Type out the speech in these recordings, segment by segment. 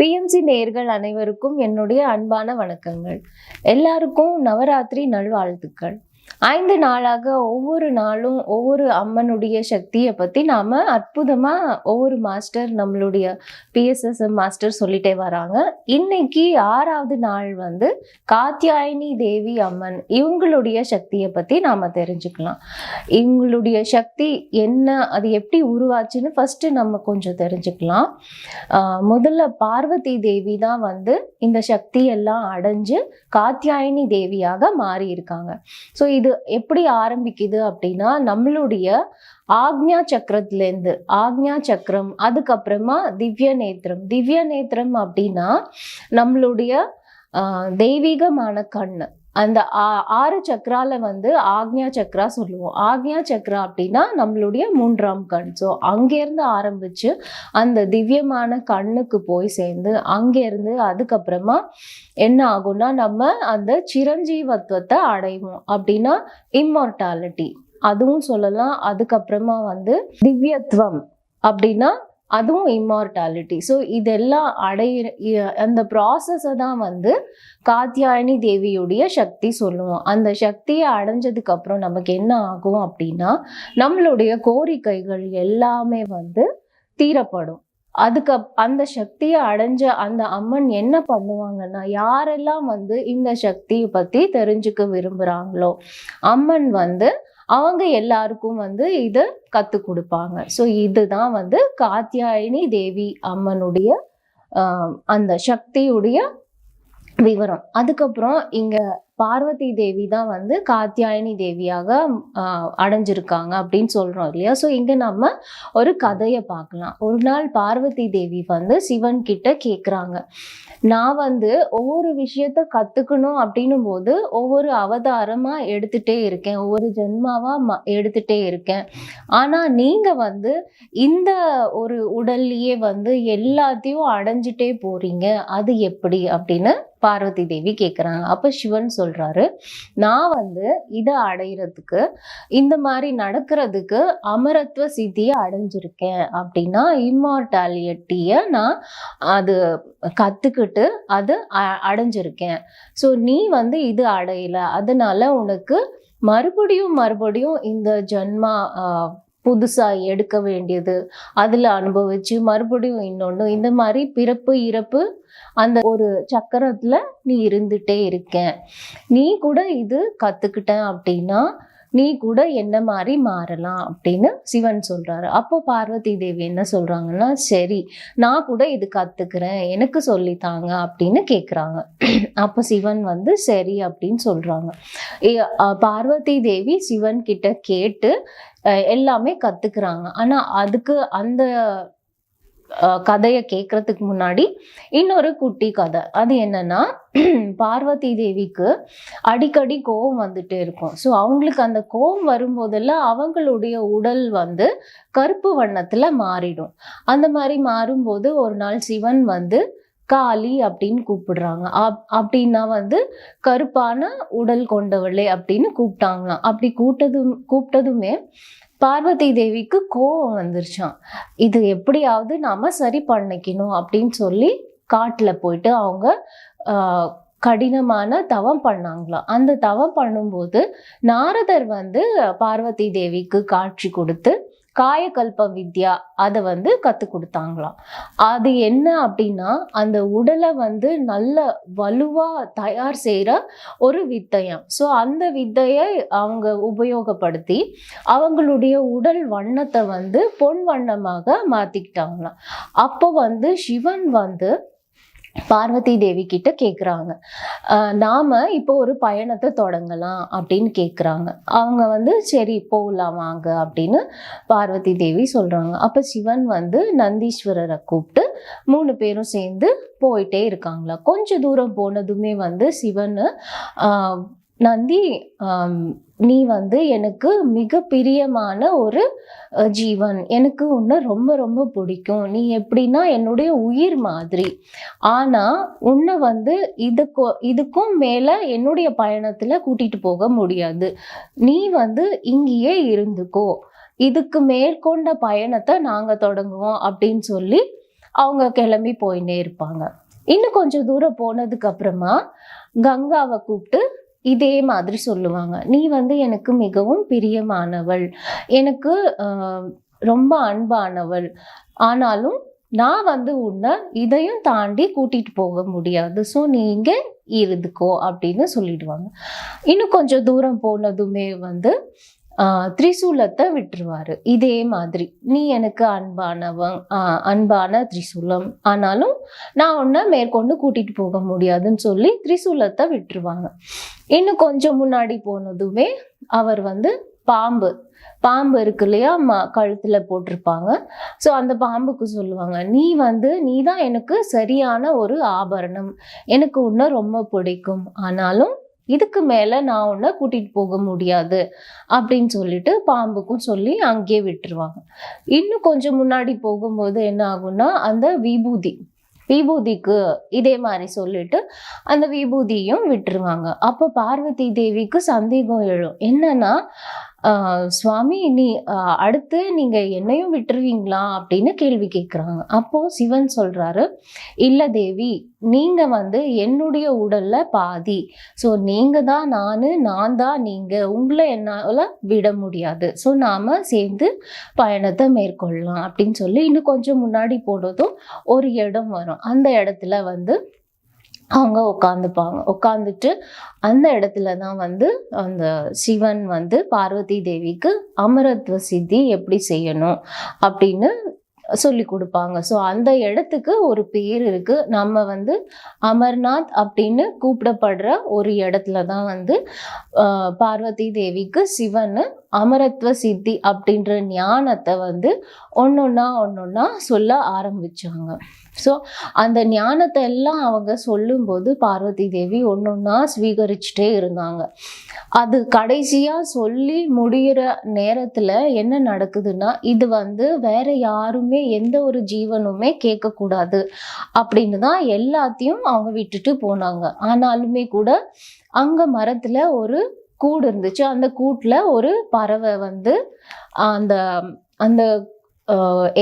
BMC நேர்கள் அனைவருக்கும் என்னுடைய அன்பான வணக்கங்கள். எல்லாருக்கும் நவராத்திரி நல்வாழ்த்துக்கள். ஐந்து நாளாக ஒவ்வொரு நாளும் ஒவ்வொரு அம்மனுடைய சக்தியை பற்றி நாம் அற்புதமாக ஒவ்வொரு மாஸ்டர் நம்மளுடைய பிஎஸ்எஸ்எம் மாஸ்டர் சொல்லிட்டே வராங்க. இன்னைக்கு ஆறாவது நாள் வந்து காத்தியாயினி தேவி அம்மன் இவங்களுடைய சக்தியை பற்றி நாம் தெரிஞ்சுக்கலாம். இவங்களுடைய சக்தி என்ன அது எப்படி உருவாச்சுன்னு ஃபஸ்ட்டு நம்ம கொஞ்சம் தெரிஞ்சுக்கலாம். முதல்ல பார்வதி தேவி தான் வந்து இந்த சக்தி எல்லாம் அடைஞ்சு காத்தியாயினி தேவியாக மாறி இருக்காங்க ஸோ இது எப்படி ஆரம்பிக்குது அப்படின்னா நம்மளுடைய ஆக்ஞா சக்கரத்துலேருந்து ஆக்ஞா சக்கரம் அதுக்கப்புறமா திவ்ய நேத்திரம். திவ்ய நேத்திரம் அப்படின்னா நம்மளுடைய தெய்வீகமான கண்ணு. அந்த ஆ- ஆறு சக்கரால வந்து ஆக்ஞா சக்கரா சொல்லுவோம். ஆக்ஞா சக்கரா அப்படின்னா நம்மளுடைய மூன்றாம் கண். ஸோ அங்கேருந்து ஆரம்பிச்சு அந்த திவ்யமான கண்ணுக்கு போய் சேர்ந்து அங்கேருந்து அதுக்கப்புறமா என்ன ஆகும்னா நம்ம அந்த சிரஞ்சீவத்துவத்தை அடைவோம். அப்படின்னா இம்மார்டாலிட்டி அதுவும் சொல்லலாம். அதுக்கப்புறமா வந்து திவ்யத்துவம் அப்படின்னா அதுவும் இம்மார்டாலிட்டி ஸோ இதெல்லாம் அடைய இ- அந்த ப்ராசஸை தான் வந்து காத்தியாயணி தேவியுடைய சக்தி சொல்லுவோம். அந்த சக்தியை அடைஞ்சதுக்கப்புறம் நமக்கு என்ன ஆகும் அப்படின்னா நம்மளுடைய கோரிக்கைகள் எல்லாமே வந்து தீரப்படும். அதுக்கு அந்த சக்தியை அடைஞ்ச அந்த அம்மன் என்ன பண்ணுவாங்கன்னா யாரெல்லாம் வந்து இந்த சக்தியை பற்றி தெரிஞ்சுக்க விரும்புகிறாங்களோ அம்மன் வந்து அவங்க எல்லாருக்கும் வந்து இதை கத்து கொடுப்பாங்க. ஸோ இதுதான் வந்து காத்தியாயினி தேவி அம்மனுடைய அந்த சக்தியுடைய விவரம். அதுக்கப்புறம் இங்கே பார்வதி தேவி தான் வந்து காத்தியாயினி தேவியாக அடைஞ்சிருக்காங்க அப்படின்னு சொல்கிறோம் இல்லையா? ஸோ இங்கே நம்ம ஒரு கதையை பார்க்கலாம். ஒரு நாள் பார்வதி தேவி வந்து சிவன் கிட்ட கேட்குறாங்க நான் வந்து ஒவ்வொரு விஷயத்த கற்றுக்கணும் அப்படின்னும் போது ஒவ்வொரு அவதாரமாக எடுத்துகிட்டே இருக்கேன். ஒவ்வொரு ஜென்மாவாக ம- எடுத்துகிட்டே இருக்கேன். ஆனால் நீங்கள் வந்து இந்த ஒரு உடல்லையே வந்து எல்லாத்தையும் அடைஞ்சிட்டே போறீங்க. அது எப்படி அப்படின்னு பார்வதி தேவி கேட்குறாங்க அப்போ சிவன் சொல்கிறாரு நான் வந்து இதை அடையிறதுக்கு இந்த மாதிரி நடக்கிறதுக்கு அமரத்துவ சித்தியை அடைஞ்சிருக்கேன் அப்படின்னா இம்மார்டாலிட்டியை நான் அது கற்றுக்கிட்டு அது அ- அடைஞ்சிருக்கேன். ஸோ நீ வந்து இது அடையலை. அதனால உனக்கு மறுபடியும் மறுபடியும் இந்த ஜென்மா புதுசாக புதுசா எடுக்க வேண்டியது. அதில் அனுபவிச்சு மறுபடியும் இன்னொன்னு இந்த மாதிரி பிறப்பு இறப்பு அந்த ஒரு சக்கரத்துல நீ இருந்துகிட்டே இருக்கேன். நீ கூட இது கற்றுக்கிட்டேன் அப்படின்னா நீ கூட என்ன மாதிரி மாறலாம் அப்படின்னு சிவன் சொல்றாரு. அப்போ பார்வதி தேவி என்ன சொல்றாங்கன்னா சரி நான் கூட இது கத்துக்கிறேன் எனக்கு சொல்லித்தாங்க அப்படின்னு கேக்குறாங்க. அப்போ சிவன் வந்து சரி அப்படின்னு சொல்றாங்க. ஏ- பார்வதி தேவி சிவன் கிட்ட கேட்டு எல்லாமே கத்துக்கிறாங்க. ஆனா அதுக்கு அந்த கதையை கேட்கறதுக்கு முன்னாடி இன்னொரு குட்டி கதை. அது என்னன்னா பார்வதி தேவிக்கு அடிக்கடி கோவம் வந்துட்டே இருக்கும். ஸோ அவங்களுக்கு அந்த கோவம் வரும்போதெல்லாம் அவங்களுடைய உடல் வந்து கருப்பு வண்ணத்துல மாறிடும். அந்த மாதிரி மாறும்போது ஒரு நாள் சிவன் வந்து காளி அப்படின்னு கூப்பிடுறாங்க. அப்- அப்படின்னா வந்து கருப்பான உடல் கொண்டவளே அப்படின்னு கூப்பிட்டாங்களாம். அப்படி கூப்பிட்டதும் கூப்பிட்டதுமே பார்வதி தேவிக்கு கோவம் வந்துருச்சான் இது எப்படியாவது நாம் சரி பண்ணிக்கணும் அப்படின்னு சொல்லி காட்டில் போயிட்டு அவங்க கடினமான தவம் பண்ணாங்களாம். அந்த தவம் பண்ணும்போது நாரதர் வந்து பார்வதி தேவிக்கு காட்சி கொடுத்து காயக்கல்ப வித்யா அதை வந்து கற்றுக் கொடுத்தாங்களாம். அது என்ன அப்படின்னா அந்த உடலை வந்து நல்ல வலுவாக தயார் செய்கிற ஒரு வித்தையம். ஸோ அந்த வித்தையை அவங்க உபயோகப்படுத்தி அவங்களுடைய உடல் வண்ணத்தை வந்து பொன் வண்ணமாக மாற்றிக்கிட்டாங்களாம் அப்போ வந்து சிவன் வந்து பார்வதி தேவி கிட்ட கேட்குறாங்க நாம இப்போ ஒரு பயணத்தை தொடங்கலாம் அப்படின்னு கேட்குறாங்க அவங்க வந்து சரி போகலாம் வாங்க அப்படின்னு பார்வதி தேவி சொல்கிறாங்க அப்போ சிவன் வந்து நந்தீஸ்வரரை கூப்பிட்டு மூணு பேரும் சேர்ந்து போயிட்டே இருக்காங்களா? கொஞ்சம் தூரம் போனதுமே வந்து சிவன் நந்தி நீ வந்து எனக்கு மிக பிரியமான ஒரு ஜீவன். எனக்கு உன்னை ரொம்ப ரொம்ப பிடிக்கும். நீ எப்படின்னா என்னுடைய உயிர் மாதிரி. ஆனால் உன்னை வந்து இதுக்கு இதுக்கும் மேலே என்னுடைய பயணத்தில் கூட்டிகிட்டு போக முடியாது. நீ வந்து இங்கேயே இருந்துக்கோ. இதுக்கு மேற்கொண்ட பயணத்தை நாங்கள் தொடங்குவோம் அப்படின்னு சொல்லி அவங்க கிளம்பி போயின்னே இருப்பாங்க. இன்னும் கொஞ்சம் தூரம் போனதுக்கு அப்புறமா கங்காவை கூப்பிட்டு இதே மாதிரி சொல்லுவாங்க. நீ வந்து எனக்கு மிகவும் பிரியமானவள். எனக்கு ரொம்ப அன்பானவள். ஆனாலும் நான் வந்து உன்னை இதையும் தாண்டி கூட்டிட்டு போக முடியாது. ஸோ நீ இங்கே இருந்துக்கோ அப்படின்னு சொல்லிடுவாங்க. இன்னும் கொஞ்சம் தூரம் போனதுமே வந்து திரிசூலத்தை விட்டுருவாரு. இதே மாதிரி நீ எனக்கு அன்பானவன் அன்பான திரிசூலம். ஆனாலும் நான் உன்னை மேற்கொண்டு கூட்டிட்டு போக முடியாதுன்னு சொல்லி திரிசூலத்தை விட்டுருவாங்க. இன்னும் கொஞ்சம் முன்னாடி போனதுமே அவர் வந்து பாம்பு. பாம்பு இருக்கு இல்லையா? ம கழுத்தில் போட்டிருப்பாங்க. ஸோ அந்த பாம்புக்கு சொல்லுவாங்க நீ வந்து நீ தான் எனக்கு சரியான ஒரு ஆபரணம். எனக்கு உன்னை ரொம்ப பிடிக்கும். ஆனாலும் இதுக்கு மேலே நான் உன்னை கூட்டிட்டு போக முடியாது அப்படின்னு சொல்லிட்டு பாம்புக்கும் சொல்லி அங்கேயே விட்டுருவாங்க. இன்னும் கொஞ்சம் முன்னாடி போகும்போது என்ன ஆகும்னா அந்த விபூதி விபூதிக்கு இதே மாதிரி சொல்லிட்டு அந்த விபூதியும் விட்டுருவாங்க. அப்போ பார்வதி தேவிக்கு சந்தேகம் எழும். என்னன்னா சுவாமி நீ அடுத்து நீங்கள் என்னையும் விட்டுருவீங்களா? அப்படின்னு கேள்வி கேட்குறாங்க அப்போது சிவன் சொல்கிறாரு இல்லை தேவி நீங்கள் வந்து என்னுடைய உடலில் பாதி. ஸோ நீங்கள் தான் நான் நான் தான் நீங்கள் உங்களை என்னால் விட முடியாது. ஸோ நாம் சேர்ந்து பயணத்தை மேற்கொள்ளலாம். அப்படின்னு சொல்லி இன்னும் கொஞ்சம் முன்னாடி போனதும் ஒரு இடம் வரும். அந்த இடத்துல வந்து அவங்க உட்காந்துப்பாங்க உட்காந்துட்டு அந்த இடத்துல தான் வந்து அந்த சிவன் வந்து பார்வதி தேவிக்கு அமரத்வ சித்தி எப்படி செய்யணும் அப்படின்னு சொல்லி கொடுப்பாங்க. ஸோ அந்த இடத்துக்கு ஒரு பேர் இருக்கு. நம்ம வந்து அமர்நாத் அப்படின்னு கூப்பிடப்படுற ஒரு இடத்துல தான் வந்து பார்வதி தேவிக்கு சிவன் அமரத்துவ சித்தி அப்படின்ற ஞானத்தை வந்து ஒன்னொன்னா ஒன்னொன்னா சொல்ல ஆரம்பித்தாங்க ஸோ அந்த ஞானத்தை எல்லாம் அவங்க சொல்லும்போது பார்வதி தேவி ஒன்னொன்னா ஸ்வீகரிச்சுட்டே இருந்தாங்க. அது கடைசியாக சொல்லி முடியிற நேரத்தில் என்ன நடக்குதுன்னா இது வந்து வேற யாருமே எந்த ஒரு ஜீவனுமே கேட்கக்கூடாது அப்படின்னு தான் எல்லாத்தையும் அவங்க விட்டுட்டு போனாங்க. ஆனாலுமே கூட அங்கே மரத்தில் ஒரு கூடு இருந்துச்சு. அந்த கூட்டில் ஒரு பறவை வந்து அந்த அந்த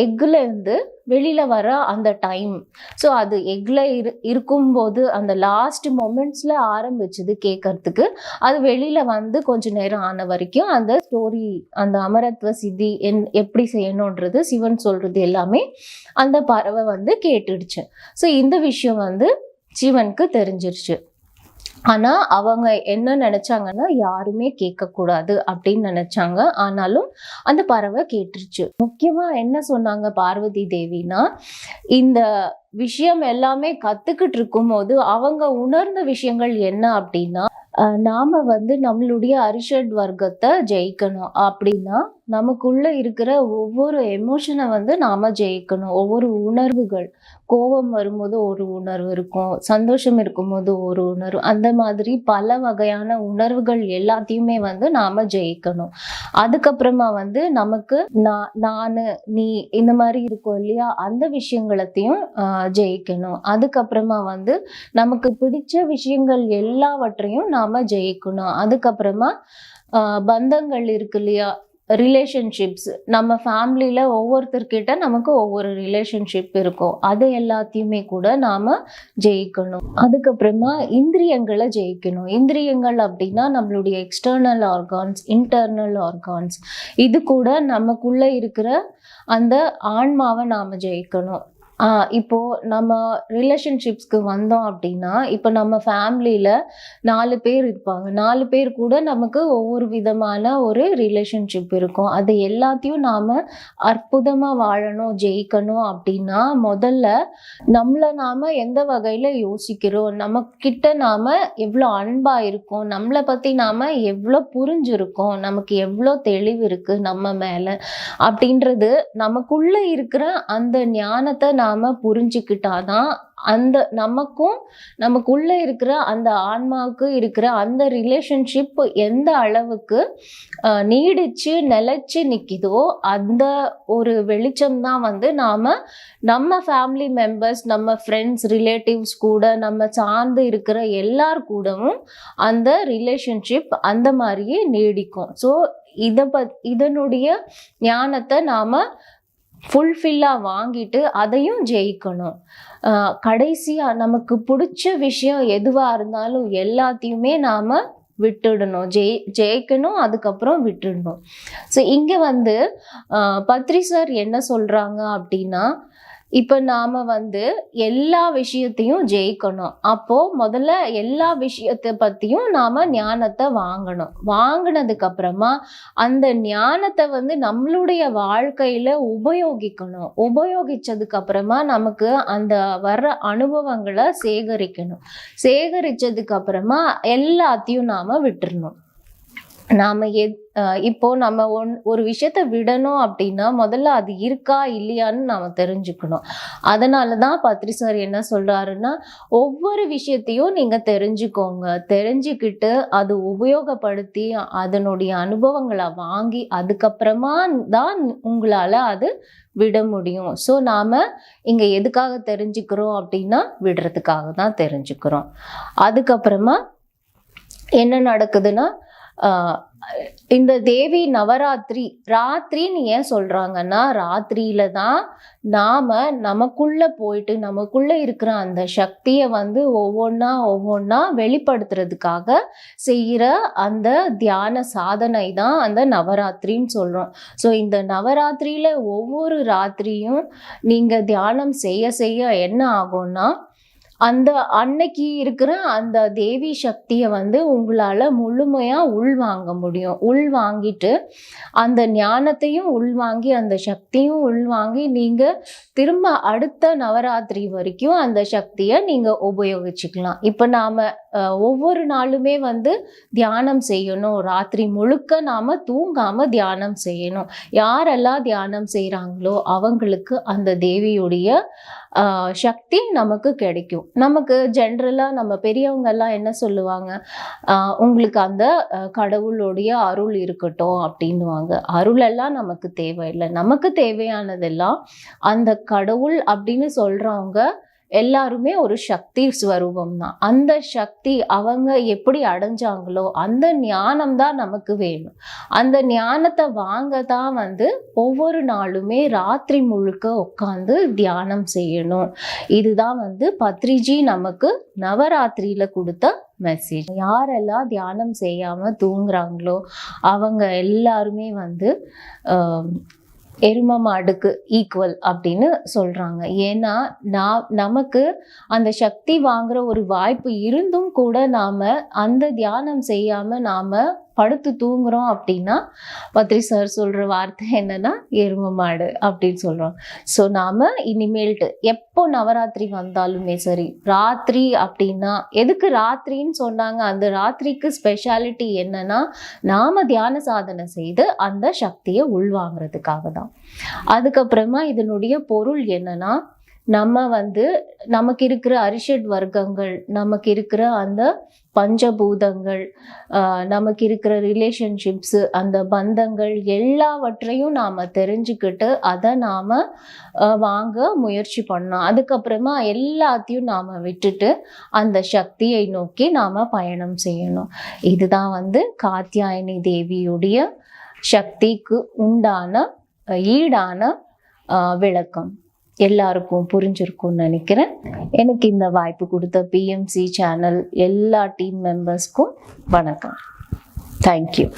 எக்லேருந்து வெளியில் வர அந்த டைம் ஸோ அது எக்கில் இரு இருக்கும்போது அந்த லாஸ்ட் மொமெண்ட்ஸில் ஆரம்பிச்சுது கேட்கறதுக்கு அது வெளியில் வந்து கொஞ்ச நேரம் ஆன வரைக்கும் அந்த ஸ்டோரி அந்த அமரத்துவ சித்தி என் எப்படி செய்யணுன்றது சிவன் சொல்கிறது எல்லாமே அந்த பறவை வந்து கேட்டுடுச்சு. ஸோ இந்த விஷயம் வந்து சிவனுக்கு தெரிஞ்சிருச்சு. ஆனால் அவங்க என்ன நினைச்சாங்கன்னா யாருமே கேட்கக்கூடாது அப்படின்னு நினைச்சாங்க. ஆனாலும் அந்த பறவை கேட்டுருச்சு. முக்கியமாக என்ன சொன்னாங்க பார்வதி தேவினா இந்த விஷயம் எல்லாமே கத்துக்கிட்டு இருக்கும்போது அவங்க உணர்ந்த விஷயங்கள் என்ன அப்படின்னா நாம் நாம வந்து நம்மளுடைய அரிஷட் வர்க்கத்தை ஜெயிக்கணும். அப்படின்னா நமக்குள்ளே இருக்கிற ஒவ்வொரு எமோஷனை வந்து நாம் ஜெயிக்கணும். ஒவ்வொரு உணர்வுகள். கோபம் வரும்போது ஒரு உணர்வு இருக்கும். சந்தோஷம் இருக்கும்போது ஒரு உணர்வு. அந்த மாதிரி பல வகையான உணர்வுகள் எல்லாத்தையுமே வந்து நாம் ஜெயிக்கணும். அதுக்கப்புறமா வந்து நமக்கு நான் நான் நீ இந்த மாதிரி இருக்கும் இல்லையா? அந்த விஷயங்களத்தையும் ஜெயிக்கணும். அதுக்கப்புறமா வந்து நமக்கு பிடிச்ச விஷயங்கள் எல்லாவற்றையும் நாம் ஜெயிக்கணும். அதுக்கப்புறமா பந்தங்கள் இருக்கு இல்லையா? ரிலேஷன்ஷிப்ஸ் நம்ம ஃபேமிலியில் ஒவ்வொருத்தர்கிட்ட நமக்கு ஒவ்வொரு ரிலேஷன்ஷிப் இருக்கும். அது எல்லாத்தையுமே கூட நாம் ஜெயிக்கணும். அதுக்கப்புறமா இந்திரியங்களை ஜெயிக்கணும். இந்திரியங்கள் அப்படின்னா நம்மளுடைய எக்ஸ்டர்னல் ஆர்கான்ஸ் இன்டர்னல் ஆர்கான்ஸ் இது கூட நமக்குள்ளே இருக்கிற அந்த ஆன்மாவை நாம் ஜெயிக்கணும். இப்போ நம்ம ரிலேஷன்ஷிப்ஸ்க்கு வந்தோம் அப்படின்னா இப்போ நம்ம ஃபேமிலியில் நாலு பேர் இருப்பாங்க. நாலு பேர் கூட நமக்கு ஒவ்வொரு விதமான ஒரு ரிலேஷன்ஷிப் இருக்கும். அது எல்லாத்தையும் நாம் அற்புதமாக வாழணும் ஜெயிக்கணும் அப்படின்னா முதல்ல நம்மளை நாம் எந்த வகையில் யோசிக்கிறோம்? நம்ம கிட்ட நாம் எவ்வளோ அன்பாக இருக்கோம்? நம்மளை பற்றி நாம் எவ்வளோ புரிஞ்சிருக்கோம்? நமக்கு எவ்வளோ தெளிவு இருக்குது நம்ம மேலே? அப்படின்றது நமக்குள்ளே இருக்கிற அந்த ஞானத்தை நாம் புரிஞ்சுக்கிட்டாதான் அந்த நமக்கும் நமக்குள்ள இருக்கிற அந்த ஆன்மாவுக்கு இருக்கிற அந்த ரிலேஷன்ஷிப் எந்த அளவுக்கு நீடிச்சு நிலைச்சு நிக்குதோ அந்த ஒரு வெளிச்சம் தான் வந்து நாம நம்ம ஃபேமிலி மெம்பர்ஸ் நம்ம ஃப்ரெண்ட்ஸ் ரிலேட்டிவ்ஸ் கூட நம்ம சார்ந்து இருக்கிற எல்லார் கூடவும் அந்த ரிலேஷன்ஷிப் அந்த மாதிரியே நீடிக்கும். ஸோ இதை பத் இதனுடைய ஞானத்தை நாம ஃபுல்ஃபில்லாக வாங்கிட்டு அதையும் ஜெயிக்கணும். கடைசியாக நமக்கு பிடிச்ச விஷயம் எதுவாக இருந்தாலும் எல்லாத்தையுமே நாம் விட்டுடணும். ஜெயி ஜெயிக்கணும் அதுக்கப்புறம் விட்டுடணும். ஸோ இங்கே வந்து பத்ரி சார் என்ன சொல்கிறாங்க அப்படின்னா இப்போ நாம் வந்து எல்லா விஷயத்தையும் ஜெயிக்கணும். அப்போது முதல்ல எல்லா விஷயத்தை பற்றியும் நாம் ஞானத்தை வாங்கணும். வாங்கினதுக்கப்புறமா அந்த ஞானத்தை வந்து நம்மளுடைய வாழ்க்கையில் உபயோகிக்கணும். உபயோகித்ததுக்கப்புறமா நமக்கு அந்த வர்ற அனுபவங்களை சேகரிக்கணும். சேகரித்ததுக்கப்புறமா எல்லாத்தையும் நாம் விட்டுறணும். நாம் எத் இப்போது இப்போ நம்ம ஒன் ஒரு விஷயத்த விடணும் அப்படின்னா முதல்ல அது இருக்கா இல்லையான்னு நாம் தெரிஞ்சுக்கணும். அதனால தான் பத்ரி சார் என்ன சொல்கிறாருன்னா ஒவ்வொரு விஷயத்தையும் நீங்கள் தெரிஞ்சுக்கோங்க. தெரிஞ்சுக்கிட்டு அது உபயோகப்படுத்தி அதனுடைய அனுபவங்களை வாங்கி அதுக்கப்புறமா தான் உங்களால் அது விட முடியும். ஸோ நாம் இங்கே எதுக்காக தெரிஞ்சுக்கிறோம் அப்படின்னா விடுறதுக்காக தான் தெரிஞ்சுக்கிறோம். அதுக்கப்புறமா என்ன நடக்குதுன்னா இந்த தேவி நவராத்திரி ராத்திரின்னு ஏன் சொல்கிறாங்கன்னா ராத்திரியில தான் நாம் நமக்குள்ளே போயிட்டு நமக்குள்ளே இருக்கிற அந்த சக்தியை வந்து ஒவ்வொன்றா ஒவ்வொன்றா வெளிப்படுத்துறதுக்காக செய்கிற அந்த தியான சாதனை தான் அந்த நவராத்திரின்னு சொல்கிறோம் ஸோ இந்த நவராத்திரியில் ஒவ்வொரு ராத்திரியும் நீங்கள் தியானம் செய்ய செய்ய என்ன ஆகும்னா அந்த அன்னைக்கு இருக்கிற அந்த தேவி சக்தியை வந்து உங்களால் முழுமையாக உள்வாங்க முடியும். உள்வாங்கிட்டு அந்த ஞானத்தையும் உள்வாங்கி அந்த சக்தியும் உள்வாங்கி நீங்கள் திரும்ப அடுத்த நவராத்திரி வரைக்கும் அந்த சக்தியை நீங்கள் உபயோகிச்சுக்கலாம். இப்போ நாம் ஒவ்வொரு நாளுமே வந்து தியானம் செய்யணும். ராத்திரி முழுக்க நாம் தூங்காமல் தியானம் செய்யணும். யாரெல்லாம் தியானம் செய்கிறாங்களோ அவங்களுக்கு அந்த தேவியுடைய சக்தி நமக்கு கிடைக்கும். நமக்கு ஜென்ரலாக நம்ம பெரியவங்கெல்லாம் என்ன சொல்லுவாங்க? உங்களுக்கு அந்த கடவுளுடைய அருள் இருக்கட்டும் அப்படின்னுவாங்க. அருளெல்லாம் நமக்கு தேவையில்லை. நமக்கு தேவையானதெல்லாம் அந்த கடவுள் அப்படின்னு சொல்கிறவங்க எல்லாருமே ஒரு சக்தி ஸ்வரூபம் தான் அந்த சக்தி அவங்க எப்படி அடைஞ்சாங்களோ அந்த ஞானம் தான் நமக்கு வேணும். அந்த ஞானத்தை வாங்க தான் வந்து ஒவ்வொரு நாளுமே ராத்திரி முழுக்க உட்காந்து தியானம் செய்யணும். இதுதான் வந்து பத்ரிஜி நமக்கு நவராத்திரியில கொடுத்த மெசேஜ் யாரெல்லாம் தியானம் செய்யாம தூங்குறாங்களோ அவங்க எல்லாருமே வந்து ஆஹ், எரும மாடுக்கு ஈக்குவல் அப்படின்னு சொல்கிறாங்க ஏன்னா நான் நமக்கு அந்த சக்தி வாங்குற ஒரு வாய்ப்பு இருந்தும் கூட நாம் அந்த தியானம் செய்யாமல் நாம் படுத்து தூங்குறோம் அப்படின்னா பத்ரி சார் சொல்ற வார்த்தை என்னன்னா எரும மாடு அப்படின்னு சொல்றோம். ஸோ நாம இனிமேல்ட்டு எப்போ நவராத்திரி வந்தாலுமே சரி ராத்திரி அப்படின்னா எதுக்கு ராத்திரின்னு சொன்னாங்க? அந்த ராத்திரிக்கு ஸ்பெஷாலிட்டி என்னன்னா நாம தியான சாதனை செய்து அந்த சக்தியை உள்வாங்கிறதுக்காக தான். அதுக்கப்புறமா இதனுடைய பொருள் என்னன்னா நம்ம வந்து நமக்கு இருக்கிற அரிஷட் வர்க்கங்கள் நமக்கு இருக்கிற அந்த பஞ்சபூதங்கள் நமக்கு இருக்கிற ரிலேஷன்ஷிப்ஸு அந்த பந்தங்கள் எல்லாவற்றையும் நாம் தெரிஞ்சுக்கிட்டு அதை நாம் வாங்க முயற்சி பண்ணோம். அதுக்கப்புறமா எல்லாத்தையும் நாம் விட்டுட்டு அந்த சக்தியை நோக்கி நாம் பயணம் செய்யணும். இதுதான் வந்து காத்தியாயனி தேவியுடைய சக்திக்கு உண்டான ஈடான விளக்கம். எல்லாருக்கும் புரிஞ்சிருக்கும்னு நினைக்கிறேன். எனக்கு இந்த வாய்ப்பு கொடுத்த பிஎம்சி சேனல் எல்லா டீம் மெம்பர்ஸ்க்கும் வணக்கம். Thank you